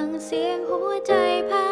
ังเสียงหัวใจพา